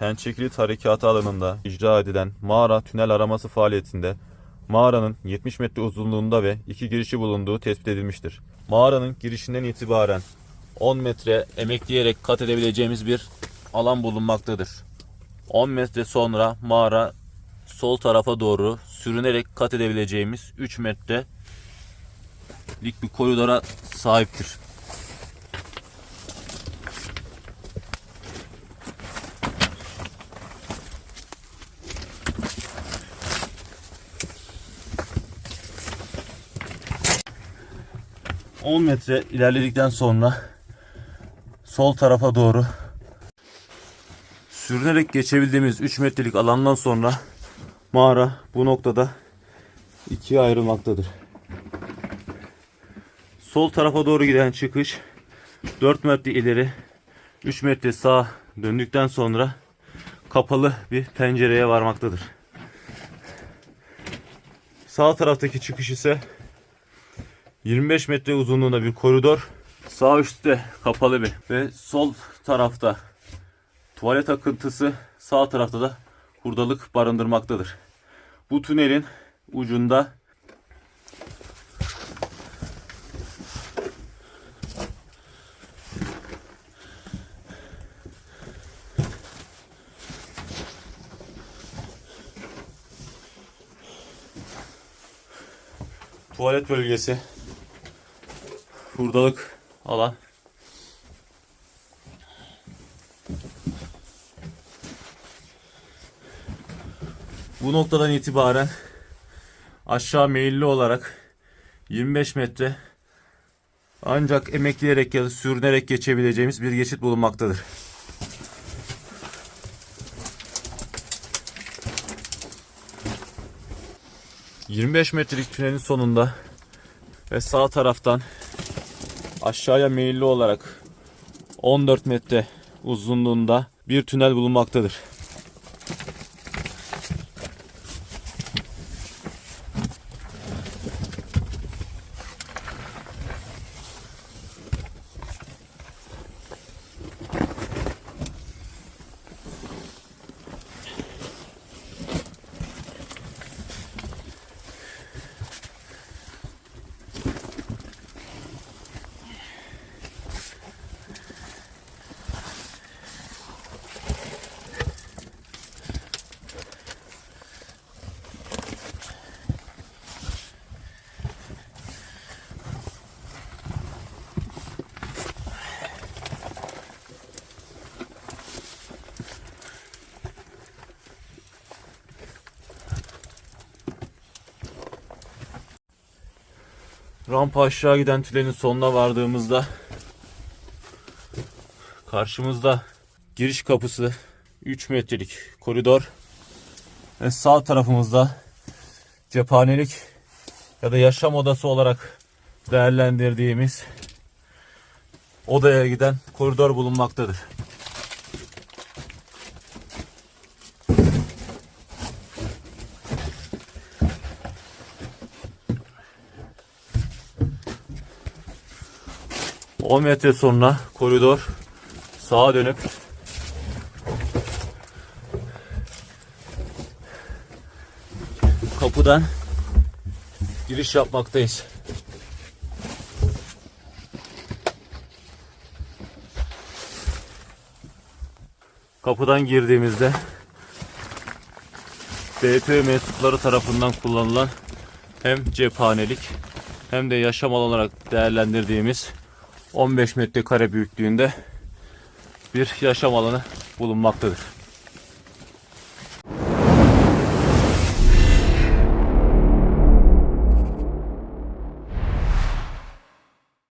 Pençekilit Harekatı alanında icra edilen mağara tünel araması faaliyetinde mağaranın 70 metre uzunluğunda ve iki girişi bulunduğu tespit edilmiştir. Mağaranın girişinden itibaren 10 metre emekleyerek kat edebileceğimiz bir alan bulunmaktadır. 10 metre sonra mağara sol tarafa doğru sürünerek kat edebileceğimiz 3 metrelik bir koridora sahiptir. ...10 metre ilerledikten sonra... ...sol tarafa doğru... ...sürünerek geçebildiğimiz 3 metrelik alandan sonra... ...mağara bu noktada... ...ikiye ayrılmaktadır. Sol tarafa doğru giden çıkış... ...4 metre ileri... ...3 metre sağ döndükten sonra... ...kapalı bir pencereye varmaktadır. Sağ taraftaki çıkış ise 25 metre uzunluğunda bir koridor. Sağ üstte kapalı bir ve sol tarafta tuvalet akıntısı, sağ tarafta da hurdalık barındırmaktadır. Bu tünelin ucunda tuvalet bölgesi hurdalık alan. Bu noktadan itibaren aşağı meyilli olarak 25 metre ancak emekleyerek ya da sürünerek geçebileceğimiz bir geçit bulunmaktadır. ...25 metrelik tünelin sonunda ve sağ taraftan aşağıya meyilli olarak 14 metre uzunluğunda bir tünel bulunmaktadır. Rampa aşağı giden tünelin sonuna vardığımızda karşımızda giriş kapısı 3 metrelik koridor ve sağ tarafımızda cephanelik ya da yaşam odası olarak değerlendirdiğimiz odaya giden koridor bulunmaktadır. On metre sonra koridor sağa dönüp kapıdan giriş yapmaktayız. Kapıdan girdiğimizde BTÖ mensupları tarafından kullanılan hem cephanelik hem de yaşam alanı olarak değerlendirdiğimiz 15 metrekare büyüklüğünde bir yaşam alanı bulunmaktadır.